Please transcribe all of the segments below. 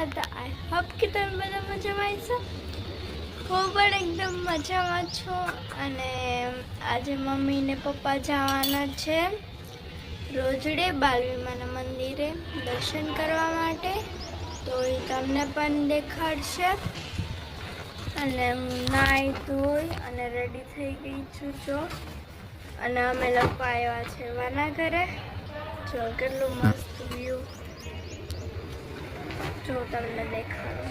બધા I hope કે તમે બધા મજામાં છો? હું પણ એકદમ મજામાં છું. અને આજે મમ્મી ને પપ્પા જવાના છે રોજડે બાલવીમાના મંદિરે દર્શન કરવા માટે. તો એ તમને પણ દેખાડશે. અને નાહી ધોઈ અને રેડી થઈ ગઈ છું, જો. અને અમે લોકો આવ્યા છે વાના ઘરે. જો, કેટલું મસ્ત જો તમને દેખાડું.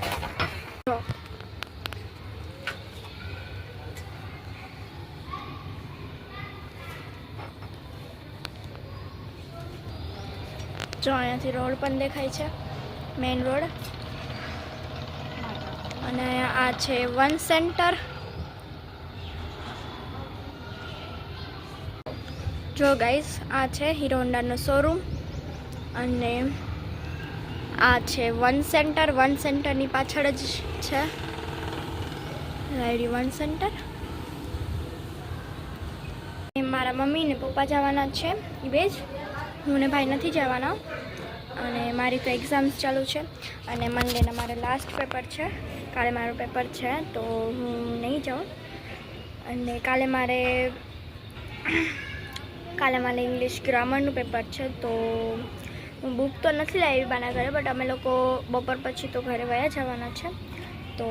જો. અહીંયાથી રોડ પણ દેખાય છે મેઇન રોડ. અને આ છે વન સેન્ટર. જો ગાઈસ, આ છે હીરો હોન્ડાનો શોરૂમ. અને આ છે. વન સેન્ટર વન સેન્ટરની પાછળ જ છે. રાયડી વન સેન્ટર મારા મમ્મી ને પપ્પા જવાના છે. એ બે જ હું ને ભાઈ નથી જવાના. અને મારી તો એક્ઝામ્સ ચાલુ છે. અને મંડેના મારે લાસ્ટ પેપર છે. કાલે મારું પેપર છે, તો હું નહીં જાઉં. અને કાલે મારે કાલે મારે ઇંગ્લિશ ગ્રામરનું પેપર છે, તો હું બુક તો નથી લાવી બાના ઘરે બટ અમે લોકો બપોર પછી તો ઘરે વયા જવાના છે. તો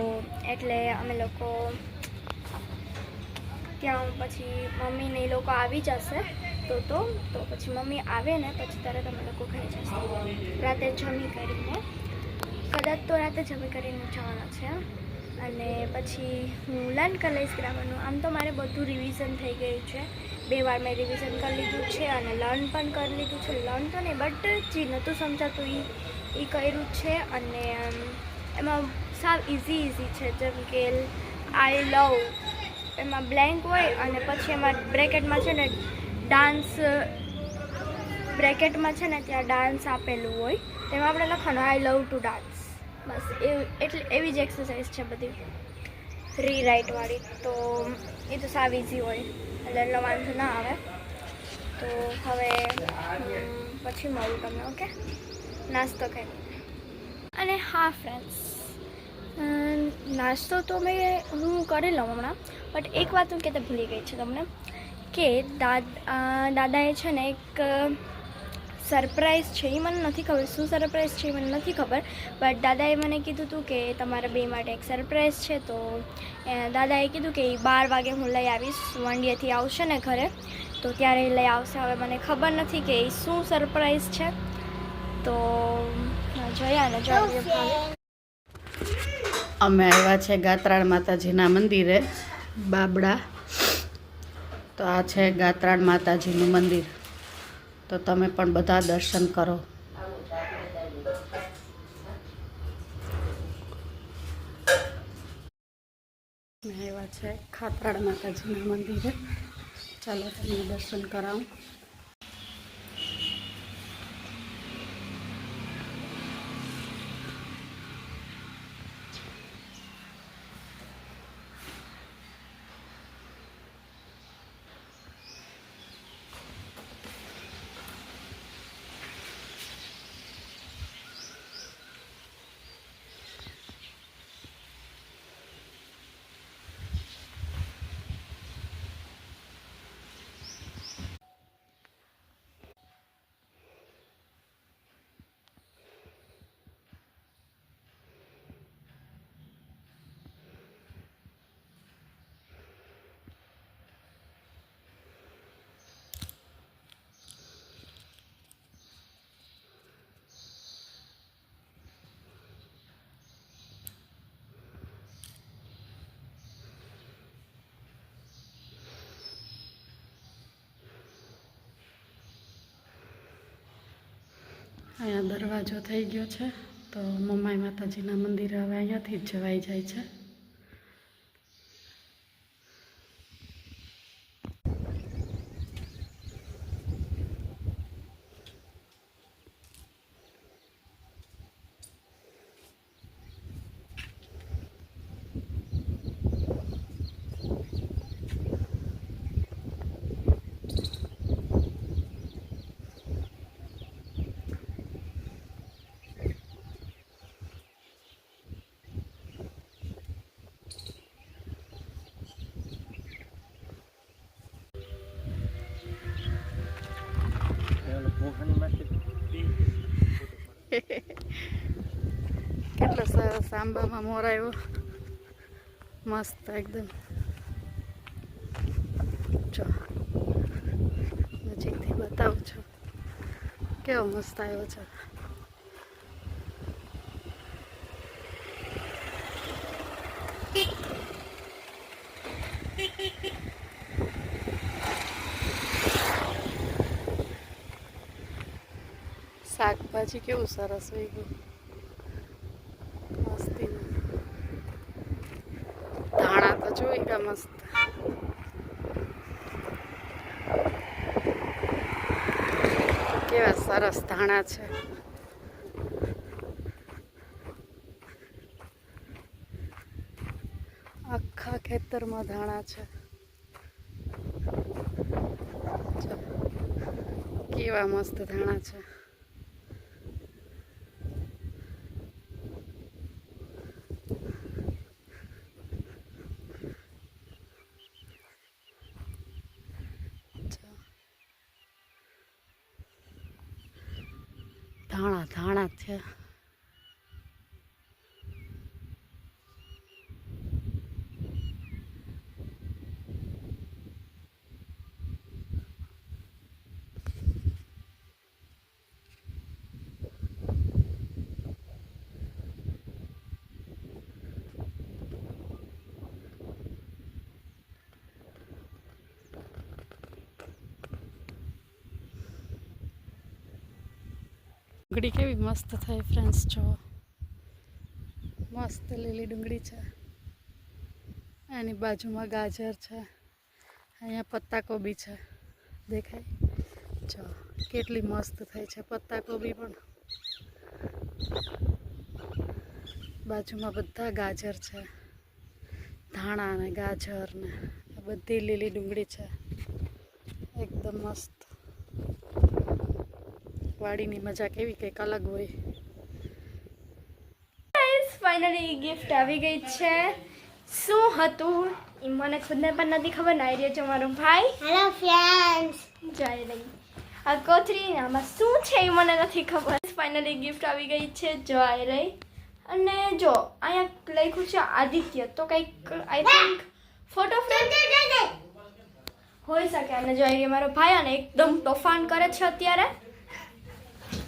એટલે અમે લોકો ત્યાં પછી મમ્મી ને એ લોકો આવી જશે, તો તો તો પછી મમ્મી આવે ને, પછી તરત અમે લોકો ઘરે જશે. રાતે જમી કરીને, કદાચ તો રાતે જમી કરીને જવાના છે. અને પછી હું લર્ન કરી લઈશ ગ્રામરનું આમ તો મારે બધું રિવિઝન થઈ ગયું છે. બે વાર મેં રિવિઝન કરી લીધું છે અને લર્ન પણ કરી લીધું છે. લર્ન તો નહીં બટ જે નહોતું સમજાતું એ એ કર્યું છે અને એમાં સાવ ઇઝી ઇઝી છે. જેમ કે આઈ લવ એમાં બ્લેન્ક હોય અને પછી એમાં બ્રેકેટમાં છે ને ડાન્સ બ્રેકેટમાં છે ને ત્યાં ડાન્સ આપેલું હોય, તેમાં આપણે લખવાનું આઈ લવ ટુ ડાન્સ બસ, એ, એટલે એવી જ એક્સરસાઇઝ છે બધી. રીરાઇટવાળી તો એ તો સાવ ઇઝી હોય. એટલે એટલો વાંધો ના આવે. તો હવે પછી મળું તમને, ઓકે? નાસ્તો કરી અને હા ફ્રેન્ડ્સ નાસ્તો તો મેં, હું કરી લઉં હમણાં બટ એક વાત હું કહેતા ભૂલી ગઈ છું તમને, કે દાદ દાદાએ છે ને એક સરપ્રાઈઝ છે એ મને નથી ખબર, શું સરપ્રાઈઝ છે એ મને નથી ખબર બટ દાદાએ મને કીધું હતું કે તમારા બે માટે એક સરપ્રાઈઝ છે, તો દાદાએ કીધું કે એ બાર વાગે હું લઈ આવીશ વંડિયાથી આવશે ને ઘરે, તો ત્યારે એ લઈ આવશે. હવે મને ખબર નથી કે એ શું સરપ્રાઈઝ છે, તો જોયા ને જોઈએ અમે આવ્યા છે ગાત્રાળ માતાજીના મંદિરે, બાબડા. તો આ છે ગાત્રાળ માતાજીનું મંદિર. તો તમે પણ બધા દર્શન કરો. આવ્યા છે ખાતરાળ માતાજીના મંદિરે. ચાલો તમને દર્શન કરાવું. અહીંયા દરવાજો થઈ ગયો છે. તો મમ્માઈ માતાજીના મંદિરે હવે અહીંયાથી જ જવાઈ જાય છે. સરસ આંબામાં મોર આવ્યો. મસ્ત એકદમ. જો. નજીકથી બતાવું છું. કેવો મસ્ત આવ્યો છે. શાકભાજી કેવું સરસ હોય ગયું મસ્તી ધાણા તો જોઈ ગયા મસ્ત કેવા સરસ ધાણા છે. આખા ખેતરમાં ધાણા છે. કેવા મસ્ત ધાણા છે જો. ધાણા ધાણા છે ડુંગળી કેવી મસ્ત થઈ ફ્રેન્ડ્સ જો મસ્ત લીલી ડુંગળી છે. એની બાજુમાં ગાજર છે. અહીંયા પત્તાકોબી છે. દેખાય? જો કેટલી મસ્ત થઈ છે પત્તાકોબી પણ. બાજુમાં બધા ગાજર છે. ધાણા ને ગાજર ને બધી લીલી ડુંગળી છે. એકદમ મસ્ત. વાડીની મજા કેવી કંઈક અલગ હોય. ગાઈસ ફાઇનલી ગિફ્ટ આવી ગઈ છે. શું હતું? એ મને ખુદને પણ નથી ખબર ના રહ્યો છે મારો ભાઈ. હેલો ફ્રેન્ડ્સ જય રહી આ કોથરી આમાં શું છે એ મને નથી ખબર. ફાઇનલી ગિફ્ટ આવી ગઈ છે જય રહી અને જો અહીંયા લખ્યું છે આદિત્ય. તો કંઈક આઈ થિંક ફોટો ફ્રેમ હોઈ શકે. અને જો એ મારો ભાઈ અને એકદમ તોફાન કરે છે અત્યારે.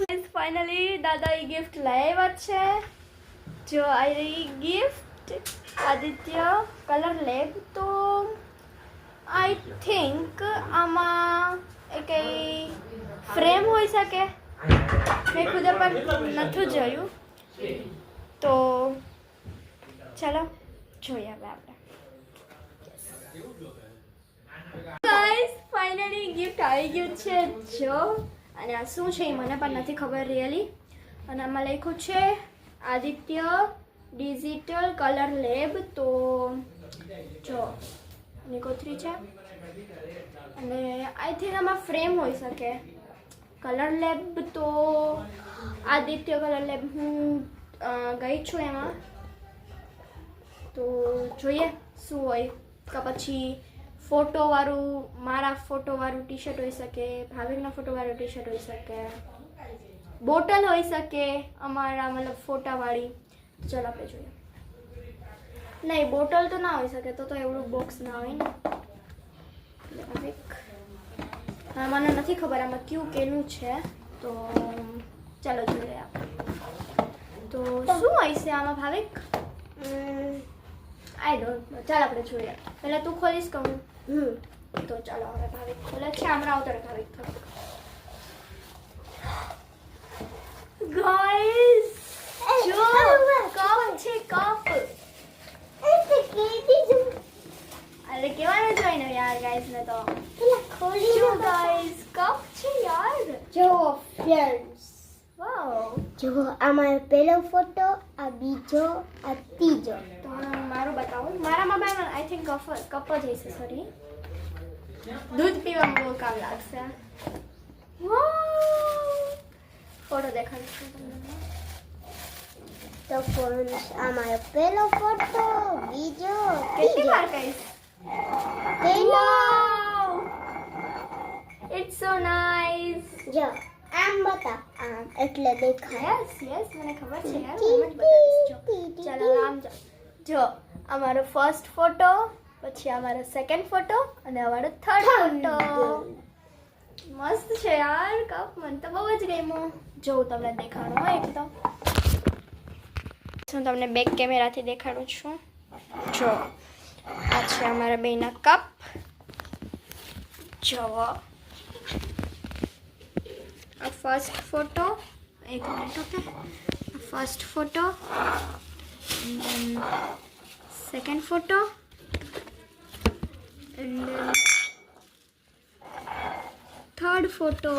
ફાઇનલી દાદા એ ગિફ્ટ લાવ્યા છે. જો આ રહી ગિફ્ટ આદિત્ય કલર લેબ તો આઈ થિંક આમાં એ કંઈ ફ્રેમ હોઈ શકે. મેં ખુદ પણ નથી જોયું. તો ચાલો, જોઈએ હવે આપણે. ગાઈસ ફાઇનલી ગિફ્ટ આવી ગયું છે. જો અને આ શું છે એ મને પણ નથી ખબર રિયલી અને આમાં લખ્યું છે, આદિત્ય ડિજિટલ કલર લેબ તો જો આની કોથરી છે. અને આઈ થિંક આમાં ફ્રેમ હોઈ શકે. કલર લેબ તો આદિત્ય કલર લેબ હું ગઈ છું એમાં. તો જોઈએ શું હોય. કે પછી ફોટોવાળું મારા ફોટોવાળું ટી શર્ટ હોઈ શકે ભાવિકના ફોટોવાળું ટી શર્ટ હોઈ શકે બોટલ હોઈ શકે અમારા મતલબ ફોટાવાળી. ચાલો આપણે જોઈએ. નહીં બોટલ તો ના હોઈ શકે તો તો એવડું બોક્સ ના હોય ને. ભાવિક મને નથી ખબર આમાં કયું કેનું છે તો ચાલો જોઈએ આપણે. તો શું હોય છે આમાં ભાવિક? આઈ ડોન્ટ ચાલ આપણે જોઈએ. પહેલાં તું ખોલીશ કહું. હમ તો ચાલો હવે ભાવિક ખોલે છે હમણાં આવતો ભાવિક થોડુંક ગાઈસ જો કપ છે કપ. અરે કેવાનું જોઈને યાર ગાઈસ ને તો. જો ગાઈસ કપ છે યાર. જો ફ્રેન્ડ્સ જો આ મારો પહેલો ફોટો આ બીજો આ ત્રીજો. તો બતાવો મારું બતાવું. મારામાં બેન આઈ થિંક કપ કપ જ હશે સોરી દૂધ પીવામાં બહુ કામ લાગશે. ફોટો દેખાડીશું તમને. તો ફ્રેન્ડ્સ આ મારો પહેલો ફોટો બીજો કેટલી વાર કહીશ? પહેલો ઇટ્સ સો નાઇસ જો આમ બતા આમ એટલે દેખાય. યસ યસ મને ખબર છે યાર બતાવીશ. જો ચાલો આમ જો. જો અમારો ફર્સ્ટ ફોટો પછી અમારો સેકન્ડ ફોટો અને અમારો થર્ડ ફોટો મસ્ત છે યાર કપ મને તો બહુ જ ગમ્યો. જો હું તમને દેખાડું હોય એક તો. હું તમને બેક કેમેરાથી દેખાડું છું. જો આ છે અમારા બેના કપ જુઓ આ ફર્સ્ટ ફોટો એક minute okay first photo then second photo and then third photo